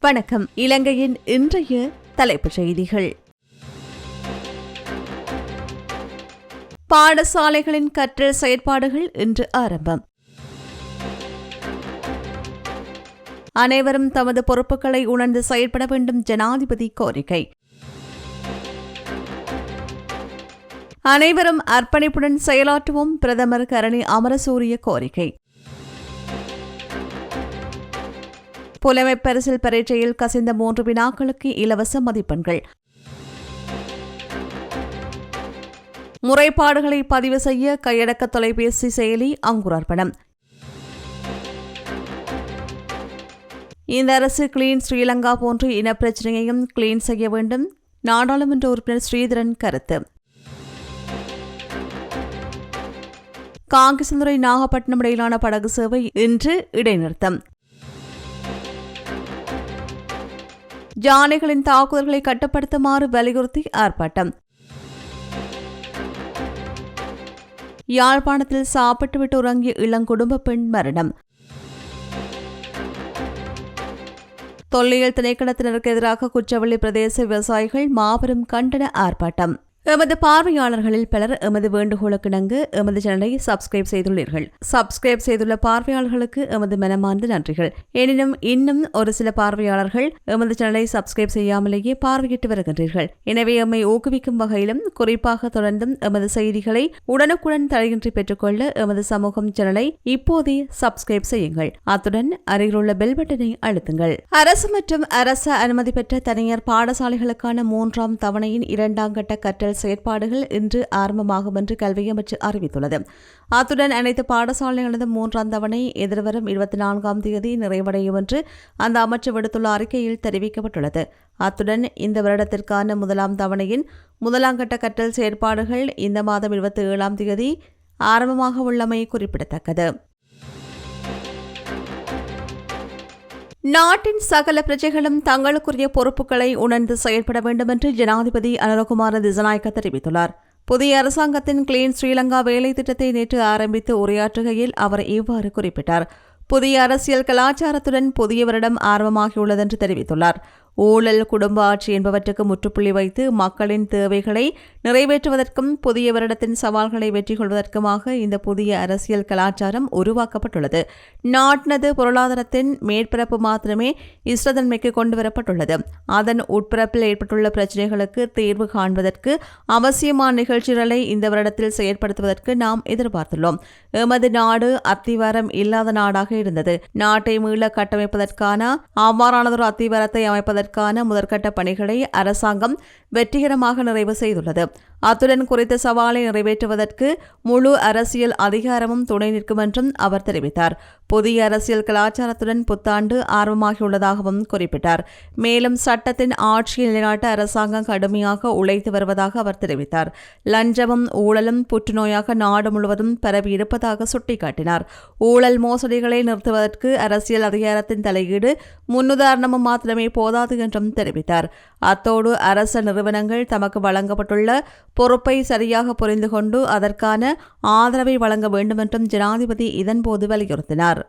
வணக்கம். இலங்கையின் இன்றைய தலைப்புச் செய்திகள். பாடசாலைகளின் கற்றல் செயற்பாடுகள் இன்று ஆரம்பம். அனைவரும் தமது பொறுப்புகளை உணர்ந்து செயல்பட வேண்டும் ஜனாதிபதி கோரிக்கை. அனைவரும் அர்ப்பணிப்புடன் செயலாற்றுவோம் பிரதமர் கரணி அமரசூரிய கோரிக்கை. புலமை பரிசில் பரீட்சையில் கசிந்த மூன்று வினாக்களுக்கு இலவச மதிப்பெண்கள். முறைப்பாடுகளை பதிவு செய்ய கையடக்க தொலைபேசி செயலி அங்குரார்ப்பணம். இந்த அரசு கிளீன் ஸ்ரீலங்கா போன்ற இனப்பிரச்சினையையும் கிளீன் செய்ய வேண்டும். நாடாளுமன்ற உறுப்பினர் ஸ்ரீதரன் கருத்து. காங்கிரசுந்துறை நாகப்பட்டினம் இடையிலான படகு சேவை இன்று இடைநிறுத்தம். ஜானைகளின் தாக்குதல்களை கட்டுப்படுத்துமாறு வலியுறுத்தி ஆர்ப்பாட்டம். யாழ்ப்பாணத்தில் சாப்பிட்டுவிட்டு உறங்கிய இளங்குடும்ப பெண் மரணம். தொல்லியல் திணைக்களத்தினருக்கு எதிராக குற்றவள்ளி பிரதேச விவசாயிகள் மாபெரும் கண்டன ஆர்ப்பாட்டம். எமது பார்வையாளர்களில் பலர் எமது வேண்டுகோளுக்கிணங்க எமது சேனலை சப்ஸ்கிரைப் செய்துள்ளீர்கள். சப்ஸ்கிரைப் செய்துள்ள பார்வையாளர்களுக்கு எமது மனமார்ந்த நன்றிகள். எனினும் இன்னும் ஒரு சில பார்வையாளர்கள் எமது சேனலை சப்ஸ்கிரைப் செய்யாமலேயே பார்வையிட்டு வருகின்றீர்கள். எனவே எம்மை ஊக்குவிக்கும் வகையிலும் குறிப்பாக தொடர்ந்தும் எமது செய்திகளை உடனுக்குடன் தடையின்றி பெற்றுக்கொள்ள எமது சமூகம் சேனலை இப்போதே சப்ஸ்கிரைப் செய்யுங்கள். அத்துடன் அருகிலுள்ள பெல் பட்டனை அழுத்துங்கள். அரசு மற்றும் அரசு அனுமதி பெற்ற தனியார் பாடசாலைகளுக்கான மூன்றாம் தவணையின் இரண்டாம் கட்ட கற்றல் செயற்பாடுகள் இன்று ஆரம்பமாகும் என்று கல்வி அமைச்சு அறிவித்துள்ளது. அத்துடன் அனைத்து பாடசாலைகளது மூன்றாம் தவணை எதிர்வரும் இருபத்தி நான்காம் தேதி நிறைவடையும் என்று அந்த அமைச்சு விடுத்துள்ள அறிக்கையில் தெரிவிக்கப்பட்டுள்ளது. அத்துடன் இந்த வருடத்திற்கான முதலாம் தவணையின் முதலாம் கட்ட கற்றல் செயற்பாடுகள் இந்த மாதம் இருபத்தி ஏழாம் தேதி ஆரம்பமாக உள்ளமை குறிப்பிடத்தக்கது. நாட்டின் சகல பிரஜைகளும் தங்களுக்குரிய பொறுப்புகளை உணர்ந்து செயல்பட வேண்டும் என்று ஜனாதிபதி அனுரகுமார திசநாயக்க தெரிவித்துள்ளார். புதிய அரசாங்கத்தின் கிளீன் ஸ்ரீலங்கா வேலை திட்டத்தை நேற்று ஆரம்பித்து உரையாற்றுகையில் அவர் இவ்வாறு குறிப்பிட்டார். புதிய அரசியல் கலாச்சாரத்துடன் புதிய வருடம் தெரிவித்துள்ளார். ஊழல் குடும்ப ஆட்சி என்பவற்றுக்கு முற்றுப்புள்ளி வைத்து மக்களின் தேவைகளை நிறைவேற்றுவதற்கும் புதிய வருடத்தின் சவால்களை வெற்றி கொள்வதற்குமாக இந்த புதிய அரசியல் கலாச்சாரம் உருவாக்கப்பட்டுள்ளது. நாட்டினது பொருளாதாரத்தின் மேற்பரப்பு மாத்திரமே இஷ்டத்தன்மைக்கு கொண்டு வரப்பட்டுள்ளது அதன் உட்பரப்பில் ஏற்பட்டுள்ள பிரச்சினைகளுக்கு தீர்வு காண்பதற்கு அவசியமான நிகழ்ச்சிகளை இந்த வருடத்தில் செயற்படுத்துவதற்கு நாம் எதிர்பார்த்துள்ளோம். எமது நாடு அத்திவாரம் இல்லாத நாடாக இருந்தது. நாட்டை மீள கட்டமைப்பதற்கான அவ்வாறானதொரு அத்திவாரத்தை அமைப்பதற்கு செய்வதற்கான முதற்கட்ட பணிகளை அரசாங்கம் வெற்றிகரமாக நிறைவு செய்துள்ளது. அத்துடன் குறித்த சவாலை நிறைவேற்றுவதற்கு முழு அரசியல் அதிகாரமும் துணை நிற்கும் என்றும் அவர் தெரிவித்தார். புதிய அரசியல் கலாச்சாரத்துடன் புத்தாண்டு ஆர்வமாகியுள்ளதாகவும் குறிப்பிட்டார். மேலும் சட்டத்தின் ஆட்சியை நிலைநாட்ட அரசாங்கம் கடுமையாக உழைத்து வருவதாக அவர் தெரிவித்தார். லஞ்சமும் ஊழலும் புற்றுநோயாக நாடு முழுவதும் பரவி இருப்பதாக சுட்டிக்காட்டினார். ஊழல் மோசடிகளை நிறுத்துவதற்கு அரசியல் அதிகாரத்தின் தலையீடு முன்னுதாரணமும் மாத்திரமே போதாது என்றும் தெரிவித்தார். அத்தோடு அரச நிறுவனங்கள் தமக்கு வழங்கப்பட்டுள்ள பொறுப்பை சரியாக புரிந்து கொண்டு அதற்கான ஆதரவை வழங்க வேண்டுமென்றும் ஜனாதிபதி இதன்போது வலியுறுத்தினார்.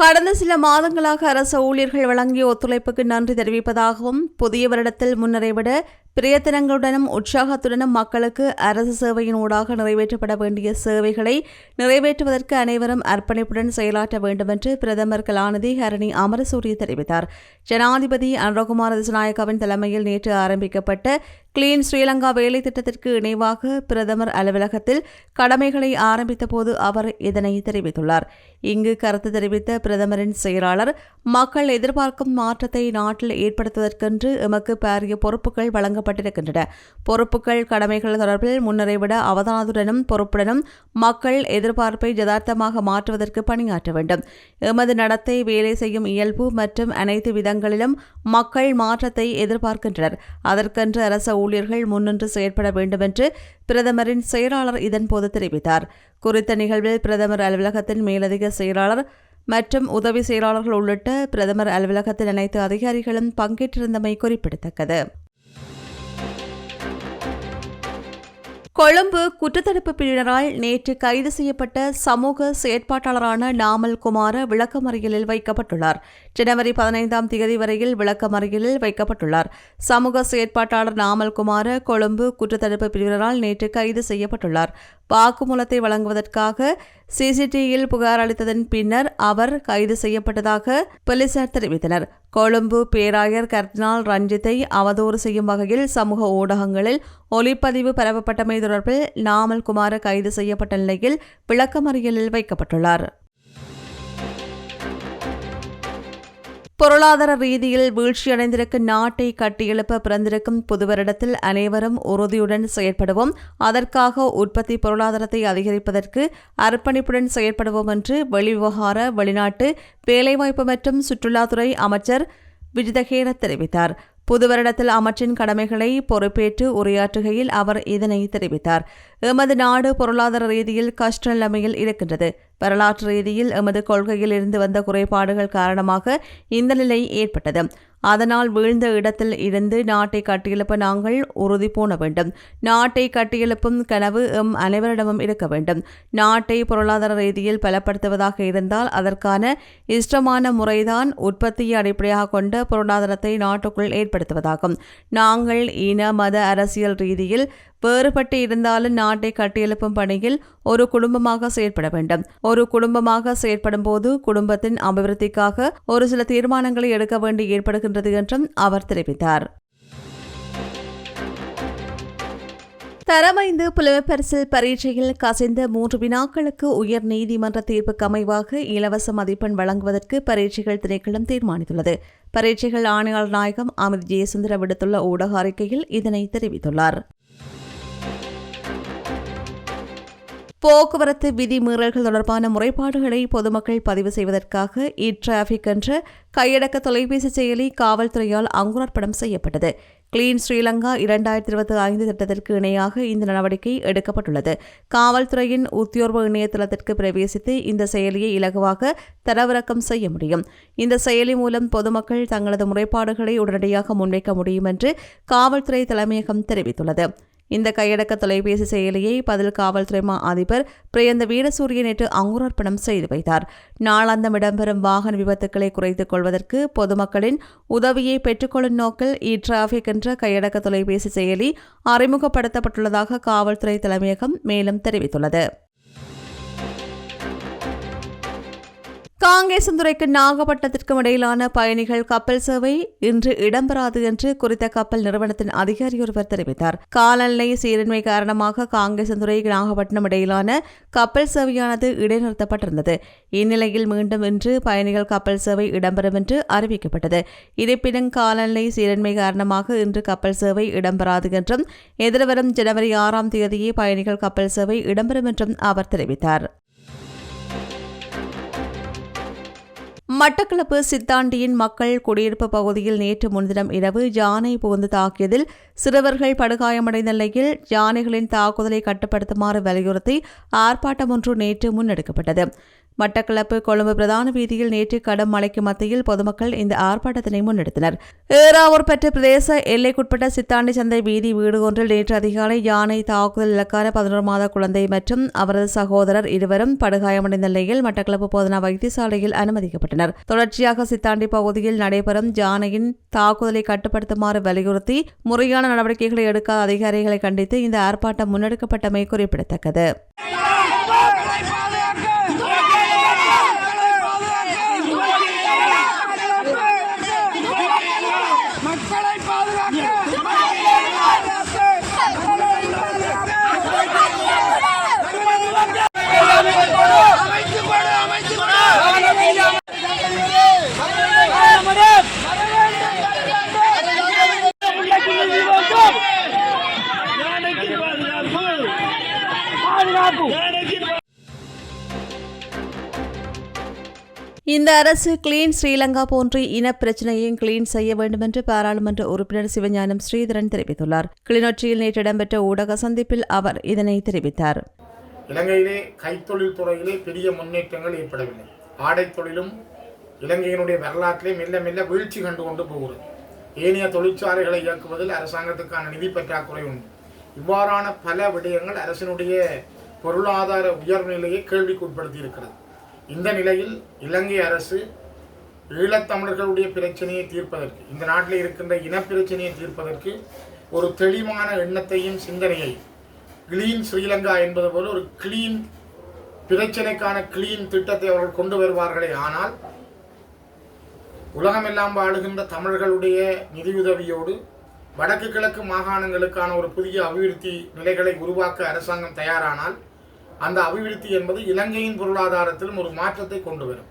கடந்த சில மாதங்களாக அரசு ஊழியர்கள் வழங்கிய ஒத்துழைப்புக்கு நன்றி தெரிவிப்பதாகவும் புதிய வருடத்தில் முன்னரை விட பிரயத்தனங்களுடனும் உற்சாகத்துடனும் மக்களுக்கு அரசு சேவையின் ஊடாக நிறைவேற்றப்பட வேண்டிய சேவைகளை நிறைவேற்றுவதற்கு அனைவரும் அர்ப்பணிப்புடன் செயலாற்ற வேண்டும் என்று பிரதமர் கலாநிதி ஹரணி அமரசூரிய தெரிவித்தார். ஜனாதிபதி அனுரகுமார் திசநாயக்காவின் தலைமையில் நேற்று ஆரம்பிக்கப்பட்ட கிளீன் ஸ்ரீலங்கா வேலை திட்டத்திற்கு இணைவாக பிரதமர் அலுவலகத்தில் கடமைகளை ஆரம்பித்தபோது அவர் இதனை தெரிவித்துள்ளார். இங்கு கருத்து தெரிவித்த பிரதமரின் செயலாளர் மக்கள் எதிர்பார்க்கும் மாற்றத்தை நாட்டில் ஏற்படுத்துவதற்கென்று எமக்கு பாரிய பொறுப்புகள் வழங்க வழங்கப்பட்டிருக்கின்றன பொறுப்புகள் கடமைகள் தொடர்பில் முன்னரை விட அவதானத்துடனும் பொறுப்புடனும் மக்கள் எதிர்பார்ப்பை யதார்த்தமாக மாற்றுவதற்கு பணியாற்ற வேண்டும். எமது நடத்தை வேலை செய்யும் இயல்பு மற்றும் அனைத்து விதங்களிலும் மக்கள் மாற்றத்தை எதிர்பார்க்கின்றனர். அதற்கென்று அரச ஊழியர்கள் முன்னின்று செயற்பட வேண்டும் என்று பிரதமரின் செயலாளர் இதன்போது தெரிவித்தார். குறித்த நிகழ்வில் பிரதமர் அலுவலகத்தின் மேலதிக செயலாளர் மற்றும் உதவி செயலாளர்கள் உள்ளிட்ட பிரதமர் அலுவலகத்தின் அனைத்து அதிகாரிகளும் பங்கேற்றிருந்தமை குறிப்பிடத்தக்கது. கொழும்பு குற்றத்தடுப்பு பிரிவினரால் நேற்று கைது செய்யப்பட்ட சமூக செயற்பாட்டாளரான நாமல் குமார விளக்கமறியலில் வைக்கப்பட்டுள்ளார். ஜனவரி பதினைந்தாம் தேதி வரையில் விளக்கமறியலில் வைக்கப்பட்டுள்ளார். சமூக செயற்பாட்டாளர் நாமல் குமார கொழும்பு குற்றத்தடுப்பு பிரிவினரால் நேற்று கைது செய்யப்பட்டுள்ளார். வாக்குமூலத்தை வழங்குவதற்காக சிசிடிவியில் புகார் அளித்ததன் பின்னர் அவர் கைது செய்யப்பட்டதாக போலீசார் தெரிவித்தனர். கொழும்பு பேராயர் கர்தினால் ரஞ்சித்தை அவதூறு செய்யும் வகையில் சமூக ஊடகங்களில் ஒலிப்பதிவு பரப்பப்பட்டமை தொடர்பில் நாமல் குமார கைது செய்யப்பட்ட நிலையில் விளக்கமறியலில் வைக்கப்பட்டுள்ளார். பொருளாதார ரீதியில் வீழ்ச்சியடைந்திருக்கும் நாட்டை கட்டியெழுப்ப பிறந்திருக்கும் புதுவரிடத்தில் அனைவரும் உறுதியுடன் செயற்படுவோம். அதற்காக உற்பத்தி பொருளாதாரத்தை அதிகரிப்பதற்கு அர்ப்பணிப்புடன் செயற்படுவோம் என்று வெளிவிவகார வெளிநாட்டு வேலைவாய்ப்பு மற்றும் சுற்றுலாத்துறை அமைச்சர் விஜிதகேர தெரிவித்தார். புது வருடத்தில் அமைச்சின் கடமைகளை பொறுப்பேற்று உரையாற்றுகையில் அவர் இதனை தெரிவித்தார். எமது நாடு பொருளாதார ரீதியில் கஷ்ட நிலைமையில் இருக்கின்றது. வரலாற்று ரீதியில் எமது கொள்கையில் இருந்து வந்த குறைபாடுகள் காரணமாக இந்த நிலை ஏற்பட்டது. அதனால் வீழ்ந்த இடத்தில் இருந்து நாட்டை கட்டியெழுப்ப நாங்கள் உறுதி பூண வேண்டும். நாட்டை கட்டியெழுப்பும் கனவு எம் அனைவரிடமும் இருக்க வேண்டும். நாட்டை பொருளாதார ரீதியில் பலப்படுத்துவதாக இருந்தால் அதற்கான இஷ்டமான முறைதான் உற்பத்தியை அடிப்படையாக கொண்ட பொருளாதாரத்தை நாட்டுக்குள் ஏற்படுத்துவதாகும். நாங்கள் இன மத அரசியல் ரீதியில் வேறுபட்டு இருந்தாலும் நாட்டை கட்டியெழுப்பும் பணியில் ஒரு குடும்பமாக செயற்பட வேண்டும். ஒரு குடும்பமாக செயற்படும் போது குடும்பத்தின் அபிவிருத்திக்காக ஒரு சில தீர்மானங்களை எடுக்க வேண்டி ஏற்படுகின்றது என்றும் அவர் தெரிவித்தார். தரமைந்து புலமைப்பரிசில் பரீட்சையில் கசிந்த மூன்று வினாக்களுக்கு உயர் நீதிமன்ற தீர்ப்புக்கு அமைவாக இலவச மதிப்பெண் வழங்குவதற்கு பரீட்சைகள் திணைக்களம் தீர்மானித்துள்ளது. பரீட்சைகள் ஆணையாளர் நாயகம் அமித் ஜெயசுந்தர விடுத்துள்ள ஊடக அறிக்கையில் இதனை தெரிவித்துள்ளார். போக்குவரத்து விதிமீறல்கள் தொடர்பான முறைப்பாடுகளை பொதுமக்கள் பதிவு செய்வதற்காக e இ டிராபிக் என்ற கையடக்க தொலைபேசி செயலி காவல்துறையால் அங்குரார்ப்பணம் செய்யப்பட்டது. கிளீன் ஸ்ரீலங்கா இரண்டாயிரத்தி இருபத்தி ஐந்து திட்டத்திற்கு இணையாக இந்த நடவடிக்கை எடுக்கப்பட்டுள்ளது. காவல்துறையின் உத்தியோர்வ இணையதளத்திற்கு பிரவேசித்து இந்த செயலியை இலகுவாக தரவிறக்கம் செய்ய முடியும். இந்த செயலி மூலம் பொதுமக்கள் தங்களது முறைப்பாடுகளை உடனடியாக முன்வைக்க முடியும் என்று காவல்துறை தலைமையகம் தெரிவித்துள்ளது. இந்த கையடக்க தொலைபேசி செயலியை பதில் காவல்துறை மா அதிபர் பிரயந்த வீரசூரிய நேற்று அங்குரார்ப்பணம் செய்து வைத்தார். நாளாந்தம் இடம்பெறும் வாகன விபத்துக்களை குறைத்துக் கொள்வதற்கு பொதுமக்களின் உதவியை பெற்றுக்கொள்ளும் நோக்கில் இ டிராபிக் என்ற கையடக்க தொலைபேசி செயலி அறிமுகப்படுத்தப்பட்டுள்ளதாக காவல்துறை தலைமையகம் மேலும் தெரிவித்துள்ளது. காங்கேசந்துறைக்கு நாகப்பட்டினத்திற்கும் இடையிலான பயணிகள் கப்பல் சேவை இன்று இடம்பெறாது என்று குறித்த கப்பல் நிறுவனத்தின் அதிகாரி ஒருவர் தெரிவித்தார். காலநிலை சீரின்மை காரணமாக காங்கேசந்துறை நாகப்பட்டினம் இடையிலான கப்பல் சேவையானது இடைநிறுத்தப்பட்டிருந்தது. இந்நிலையில் மீண்டும் இன்று பயணிகள் கப்பல் சேவை இடம்பெறும் என்று அறிவிக்கப்பட்டது. இருப்பினும் காலநிலை சீரின்மை காரணமாக இன்று கப்பல் சேவை இடம்பெறாது என்றும் எதிர்வரும் ஜனவரி ஆறாம் தேதியே பயணிகள் கப்பல் சேவை இடம்பெறும் என்றும் அவர் தெரிவித்தார். மட்டக்களப்பு சித்தாண்டியின் மக்கள் குடியிருப்பு பகுதியில் நேற்று முன்தினம் இரவு யானை புகுந்து தாக்கியதில் சிறுவர்கள் படுகாயமடைந்த நிலையில் யானைகளின் தாக்குதலை கட்டுப்படுத்துமாறு வலியுறுத்தி ஆர்ப்பாட்டம் ஒன்று நேற்று முன்னெடுக்கப்பட்டது. மட்டக்களப்பு கொழும்பு பிரதான வீதியில் நேற்று கடும் மழைக்கு மத்தியில் பொதுமக்கள் இந்த ஆர்ப்பாட்டத்தினை முன்னெடுத்தனர். ஏறாவூர் பெற்ற பிரதேச எல்லைக்குட்பட்ட சித்தாண்டி சந்தை வீதி வீடு ஒன்றில் நேற்று அதிகாலை யானை தாக்குதல் இலக்கான பதினோரு மாத குழந்தை மற்றும் அவரது சகோதரர் இருவரும் படுகாயமடைந்த நிலையில் மட்டக்களப்பு போதனா வைத்தியசாலையில் அனுமதிக்கப்பட்டனர். தொடர்ச்சியாக சித்தாண்டி பகுதியில் நடைபெறும் யானையின் தாக்குதலை கட்டுப்படுத்துமாறு வலியுறுத்தி முறையான நடவடிக்கைகளை எடுக்காத அதிகாரிகளை கண்டித்து இந்த ஆர்ப்பாட்டம் முன்னெடுக்கப்பட்டமை குறிப்பிடத்தக்கது. அரசு கிளீன் ஸ்ரீலங்கா போன்ற இனப்பிரச்சனையையும் கிளீன் செய்ய வேண்டும் என்று பாராளுமன்ற உறுப்பினர் சிவஞானம் ஸ்ரீதரன் தெரிவித்துள்ளார். கிளிநொச்சியில் நேற்று இடம்பெற்ற ஊடக சந்திப்பில் அவர் இதனை தெரிவித்தார். இலங்கையிலே கைத்தொழில் துறையிலே பெரிய முன்னேற்றங்கள் ஏற்படவில்லை. ஆடை தொழிலும் இலங்கையினுடைய வரலாற்றிலே மெல்ல மெல்ல வீழ்ச்சி கண்டு கொண்டு போகிறது. ஏனைய தொழிற்சாலைகளை இயக்குவதில் அரசாங்கத்துக்கான நிதி பற்றாக்குறை உண்டு. இவ்வாறான பல விடயங்கள் அரசினுடைய பொருளாதார உயர்நிலையை கேள்விக்குட்படுத்தி இருக்கிறது இந்த நிலையில் இலங்கை அரசு ஈழத்தமிழர்களுடைய பிரச்சனையை தீர்ப்பதற்கு இந்த நாட்டில் இருக்கின்ற இனப்பிரச்சனையை தீர்ப்பதற்கு ஒரு தெளிவான எண்ணத்தையும் சிந்தனையை கிளீன் ஸ்ரீலங்கா என்பது போல ஒரு கிளீன் பிரச்சனைக்கான கிளீன் திட்டத்தை அவர்கள் கொண்டு வருவார்களே. ஆனால் உலகமெல்லாம் வாழுகின்ற தமிழர்களுடைய நிதியுதவியோடு வடக்கு கிழக்கு மாகாணங்களுக்கான ஒரு புதிய அபிவிருத்தி நிலைகளை உருவாக்க அரசாங்கம் தயாரானால் அந்த அபிவிருத்தி என்பது இலங்கையின் பொருளாதாரத்திலும் ஒரு மாற்றத்தை கொண்டு வரும்.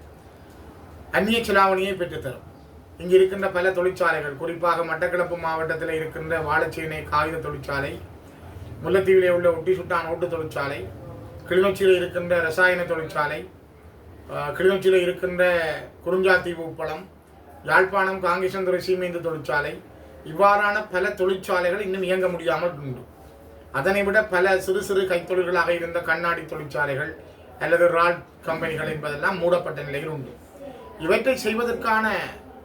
அந்நிய செலாவணியை பெற்றுத்தரும். இங்கு இருக்கின்ற பல தொழிற்சாலைகள் குறிப்பாக மட்டக்களப்பு மாவட்டத்தில் இருக்கின்ற வாழைச்சேனை காகித தொழிற்சாலை முல்லைத்தீவிலே உள்ள ஒட்டி சுட்டான் ஓட்டு தொழிற்சாலை கிளிநொச்சியில் இருக்கின்ற ரசாயன தொழிற்சாலை கிளிநொச்சியில் இருக்கின்ற குறிஞ்சாத்தீவு உப்பளம் யாழ்ப்பாணம் காங்கேசந்துறை சீமேந்து தொழிற்சாலை இவ்வாறான பல தொழிற்சாலைகள் இன்னும் இயங்க முடியாமல் உண்டு. அதனை விட பல சிறு சிறு கைத்தொழில்களாக இருந்த கண்ணாடி தொழிற்சாலைகள் அல்லது ரால் கம்பெனிகள் என்பதெல்லாம் மூடப்பட்ட நிலையில் உண்டு. இவற்றை செய்வதற்கான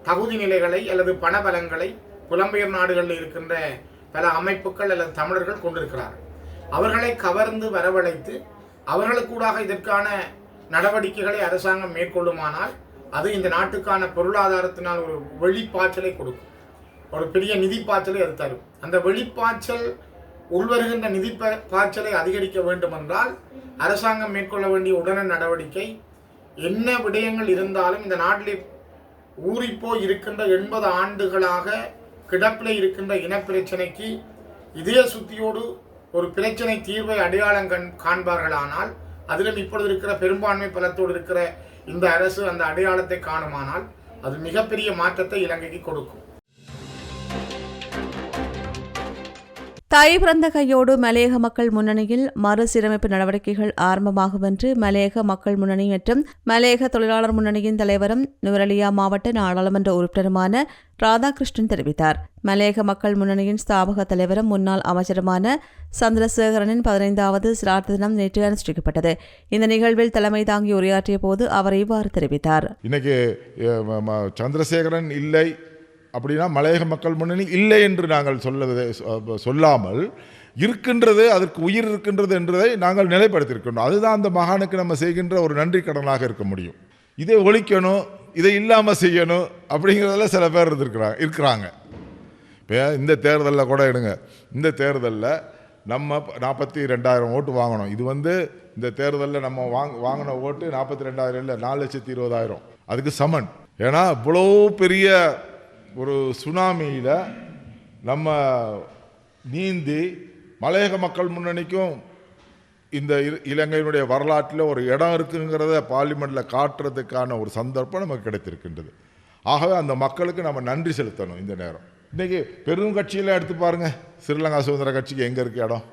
தகுதி நிலைகளை அல்லது பணபலங்களை புலம்பெயர் நாடுகளில் இருக்கின்ற பல அமைப்புகள் அல்லது தமிழர்கள் கொண்டிருக்கிறார்கள். அவர்களை கவர்ந்து வரவழைத்து அவர்களுக்கூடாக இதற்கான நடவடிக்கைகளை அரசாங்கம் மேற்கொள்ளுமானால் அது இந்த நாட்டுக்கான பொருளாதாரத்தினால் ஒரு வெளிப்பாய்ச்சலை கொடுக்கும். ஒரு பெரிய நிதி பாய்ச்சலை அது தரும். அந்த வெளிப்பாய்ச்சல் உள்வருகின்ற நிதி பாய்ச்சலை அதிகரிக்க வேண்டுமென்றால் அரசாங்கம் மேற்கொள்ள வேண்டிய உடனடி நடவடிக்கை என்ன விடயங்கள் இருந்தாலும் இந்த நாட்டில் ஊறிப்போய் இருக்கின்ற எண்பது ஆண்டுகளாக கிடப்பில் இருக்கின்ற இனப்பிரச்சனைக்கு இதய சுத்தியோடு ஒரு பிரச்சனை தீர்வை அடையாளம் கண் காண்பார்களானால் அதிலும் இப்பொழுது இருக்கிற பெரும்பான்மை பலத்தோடு இருக்கிற இந்த அரசு அந்த அடையாளத்தை காணுமானால் அது மிகப்பெரிய மாற்றத்தை இலங்கைக்கு கொடுக்கும். தாய் பிறந்த கையோடு மலையக மக்கள் முன்னணியில் மறுசீரமைப்பு நடவடிக்கைகள் ஆரம்பமாகும் என்று மலையக மக்கள் முன்னணி மற்றும் மலையக தொழிலாளர் முன்னணியின் தலைவரும் நுவரலியா மாவட்ட நாடாளுமன்ற உறுப்பினருமான ராதாகிருஷ்ணன் தெரிவித்தார். மலையக மக்கள் முன்னணியின் ஸ்தாபக தலைவரும் முன்னாள் அமைச்சருமான சந்திரசேகரனின் பதினைந்தாவது சிரார்த்த தினம் நேற்று அனுஷ்டிக்கப்பட்டது. இந்த நிகழ்வில் தலைமை தாங்கி உரையாற்றிய போது அவர் இவ்வாறு தெரிவித்தார். இன்னைக்கு சந்திரசேகரன் இல்லை அப்படின்னா மலையக மக்கள் முன்னணி இல்லை என்று நாங்கள் சொல்லுவதை சொ- சொல்லாமல் இருக்கின்றது அதற்கு உயிர் இருக்கின்றது என்றதை நாங்கள் நிலைப்படுத்தியிருக்கணும் அதுதான் அந்த மகானுக்கு நம்ம செய்கின்ற ஒரு நன்றி கடனாக இருக்க முடியும். இதை ஒழிக்கணும் இதை இல்லாமல் செய்யணும் அப்படிங்கிறதுல சில பேர் இருந்திருக்கிறாங்க இருக்கிறாங்க. இப்போ இந்த தேர்தலில் கூட எடுங்க. இந்த தேர்தலில் நம்ம நாற்பத்தி ரெண்டாயிரம் ஓட்டு வாங்கணும். இது வந்து இந்த தேர்தலில் நம்ம வாங்க வாங்கின ஓட்டு நாற்பத்தி ரெண்டாயிரம் இல்லை நாலு லட்சத்தி இருபதாயிரம். அதுக்கு சமன். ஏன்னா இவ்வளோ பெரிய ஒரு சுனாமியில் நம்ம நீந்தி மலையக மக்கள் முன்னணிக்கும் இந்த இலங்கையினுடைய வரலாற்றில் ஒரு இடம் இருக்குங்கிறத பார்லிமெண்ட்டில் காட்டுறதுக்கான ஒரு சந்தர்ப்பம் நமக்கு கிடைத்திருக்கின்றது. ஆகவே அந்த மக்களுக்கு நம்ம நன்றி செலுத்தணும் இந்த நேரம். இன்றைக்கி பெரும் கட்சியெல்லாம் எடுத்து பாருங்கள் ஸ்ரீலங்கா சுதந்திர கட்சிக்கு எங்கே இருக்குது இடம்?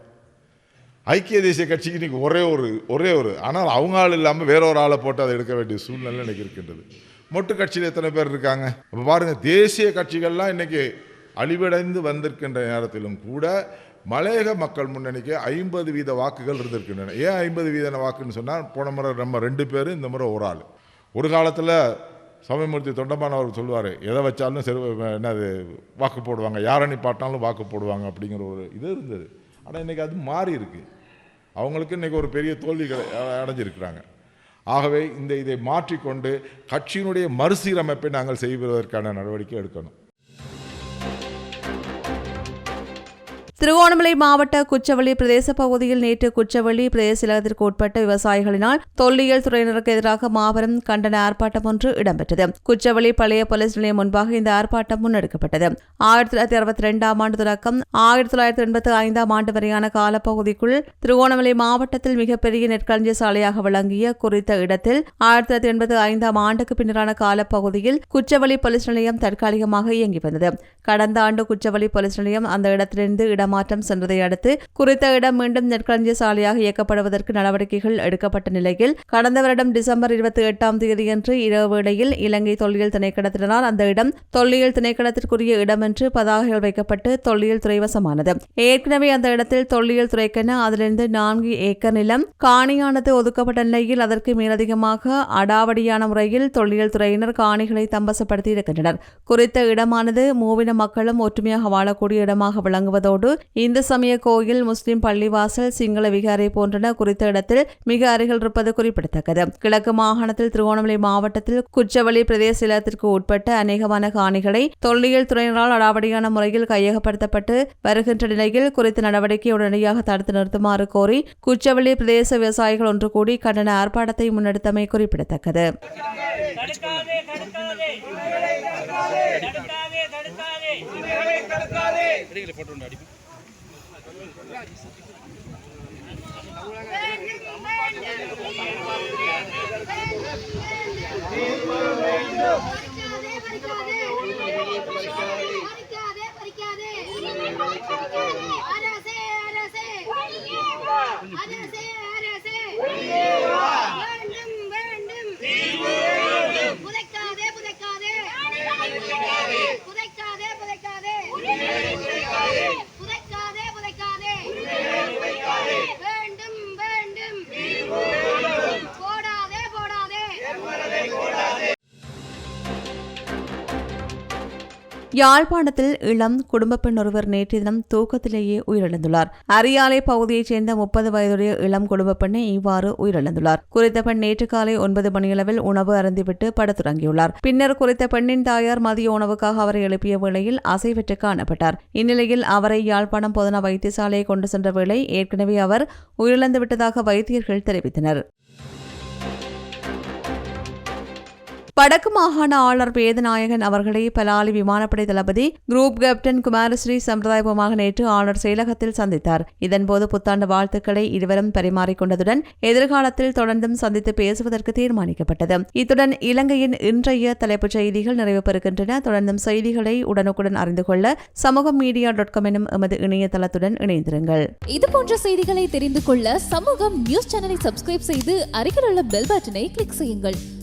ஐக்கிய தேசிய கட்சிக்கு இன்றைக்கி ஒரே ஒரு ஒரே ஒரு. ஆனால் அவங்க ஆள் இல்லாமல் வேற ஒரு ஆளை போட்டு அதை எடுக்க வேண்டிய சூழ்நிலை இன்னைக்கு இருக்கின்றது. மொட்டு கட்சியில் எத்தனை பேர் இருக்காங்க? அப்போ பாருங்கள் தேசிய கட்சிகள்லாம் இன்றைக்கி அழிவடைந்து வந்திருக்கின்ற நேரத்திலும் கூட மலையக மக்கள் முன்னணிக்கு ஐம்பது வீத வாக்குகள் இருந்திருக்கின்றன. ஏன் ஐம்பது வீத வாக்குன்னு சொன்னால் போன முறை நம்ம ரெண்டு பேர் இந்த முறை ஒரு ஆள். ஒரு காலத்தில் சமயமூர்த்தி தொண்டமான அவர் சொல்லுவார் எதை வச்சாலும் சரி என்னது வாக்கு போடுவாங்க. யாரை நிப்பாட்டினாலும் வாக்கு போடுவாங்க. அப்படிங்கிற ஒரு இது இருந்தது. ஆனால் இன்றைக்கி அது மாறி இருக்குது அவங்களுக்கு இன்றைக்கி ஒரு பெரிய தோல்வி அடைஞ்சிருக்கிறாங்க. ஆகவே இந்த இதை மாற்றிக்கொண்டு கட்சியினுடைய மறுசீரமைப்பை நாங்கள் செய்வதற்கான நடவடிக்கை எடுக்கணும். திருகோணமலை மாவட்ட குச்சவெளி பிரதேச பகுதியில் நேற்று குச்சவெளி பிரதேச செயலகத்திற்கு உட்பட்ட விவசாயிகளினால் தொல்லியல் துறையினருக்கு எதிராக மாபெரும் கண்டன ஆர்ப்பாட்டம் ஒன்று இடம்பெற்றது. குச்சவெளி பழைய போலீஸ் நிலையம் முன்பாக இந்த ஆர்ப்பாட்டம் முன்னெடுக்கப்பட்டது. ஆயிரத்தி தொள்ளாயிரத்தி அறுபத்தி ரெண்டாம் ஆண்டு தொடக்கம் ஆயிரத்தி தொள்ளாயிரத்தி எண்பத்தி ஐந்தாம் ஆண்டு வரையான காலப்பகுதிக்குள் திருகோணமலை மாவட்டத்தில் மிகப்பெரிய நெற்களஞ்சிய சாலையாக விளங்கிய குறித்த இடத்தில் ஆயிரத்தி தொள்ளாயிரத்தி எண்பத்தி ஐந்தாம் ஆண்டுக்கு பின்னரான காலப்பகுதியில் குச்சவெளி போலீஸ் நிலையம் தற்காலிகமாக இயங்கி வந்தது. கடந்த ஆண்டு குச்சவெளி போலீஸ் நிலையம் அந்த இடத்திலிருந்து இடம் இடமாற்றம் சென்றதை அடுத்து குறித்த இடம் மீண்டும் நெற்களஞ்சிய சாலையாக இயக்கப்படுவதற்கு நடவடிக்கைகள் எடுக்கப்பட்ட நிலையில் கடந்த வருடம் டிசம்பர் இருபத்தி எட்டாம் தேதியன்று இரவு வேளையில் இலங்கை தொல்லியல் திணைக்களத்தினால் அந்த இடம் தொல்லியல் திணைக்களத்திற்குரிய இடம் என்று பதாகைகள் வைக்கப்பட்டு தொல்லியல் துறைவசமானது. ஏற்கனவே அந்த இடத்தில் தொல்லியல் துறைக்கென அதிலிருந்து நான்கு ஏக்கர் நிலம் காணியானது ஒதுக்கப்பட்ட நிலையில் அதற்கு மேலதிகமாக அடாவடியான முறையில் தொல்லியல் துறையினர் காணிகளை தம்பசப்படுத்தி இருக்கின்றனர். குறித்த இடமானது மூவின மக்களும் ஒற்றுமையாக வாழக்கூடிய இடமாக விளங்குவதோடு இந்து சமய கோயில் முஸ்லிம் பள்ளிவாசல் சிங்கள விகாரை போன்றன குறித்த இடத்தில் மிக அருகில் இருப்பது குறிப்பிடத்தக்கது. கிழக்கு மாகாணத்தில் திருவோணமலை மாவட்டத்தில் குச்சவெளி பிரதேச இலத்திற்கு உட்பட்ட அநேகமான காணிகளை தொல்லியல் துறையினரால் அடாவடியான முறையில் கையகப்படுத்தப்பட்டு வருகின்ற நிலையில் குறித்த நடவடிக்கை உடனடியாக தடுத்து நிறுத்துமாறு கோரி குச்சவெளி பிரதேச விவசாயிகள் ஒன்று கூடி கண்டன ஆர்ப்பாட்டத்தை முன்னெடுத்தமை குறிப்பிடத்தக்கது. தடுக்காதே தடுக்காதே தடுக்காதே. தடுக்காதே பறிக்காதே யாழ்ப்பாணத்தில் இளம் குடும்ப பெண் ஒருவர் நேற்று தினம் தூக்கத்திலேயே உயிரிழந்துள்ளார். அரியாலை பகுதியைச் சேர்ந்த முப்பது வயதுடைய இளம் குடும்ப பெண்ணை இவ்வாறு உயிரிழந்துள்ளார். குறித்த பெண் நேற்று காலை ஒன்பது மணியளவில் உணவு அருந்திவிட்டு படுத்துறங்கியுள்ளார் பின்னர் குறித்த பெண்ணின் தாயார் மதிய உணவுக்காக அவரை எழுப்பிய வேளையில் அசைவற்று காணப்பட்டார். இந்நிலையில் அவரை யாழ்ப்பாணம் பொதுன வைத்தியசாலையை கொண்டு சென்ற வேளை ஏற்கனவே அவர் உயிரிழந்துவிட்டதாக வைத்தியர்கள் தெரிவித்தனர். வடக்கு மாகாண ஆளுநர் வேதநாயகன் அவர்களை பலாலி விமானப்படை தளபதி குரூப் கேப்டன் குமாரஸ்ரீ சம்பிரதாயபூர்வமாக நேற்று ஆளுநர் செயலகத்தில் சந்தித்தார். இதன்போது புத்தாண்டு வாழ்த்துக்களை இருவரும் பரிமாறிக்கொண்டதுடன் எதிர்காலத்தில் தொடர்ந்தும் சந்தித்து பேசுவதற்கு தீர்மானிக்கப்பட்டது. இத்துடன் இலங்கையின் இன்றைய தலைப்புச் செய்திகள் நிறைவு பெறுகின்றன. தொடர்ந்தும் செய்திகளை உடனுக்குடன் அறிந்து கொள்ள சமூக மீடியா டாட் காம் எனும் எமது இணையதளத்துடன் இணைந்திருங்கள். இது போன்ற செய்திகளை தெரிந்து கொள்ள சமூகம் நியூஸ் சேனலை சப்ஸ்கிரைப் செய்து அருகில் உள்ள பெல் பட்டனை கிளிக் செய்யுங்கள்.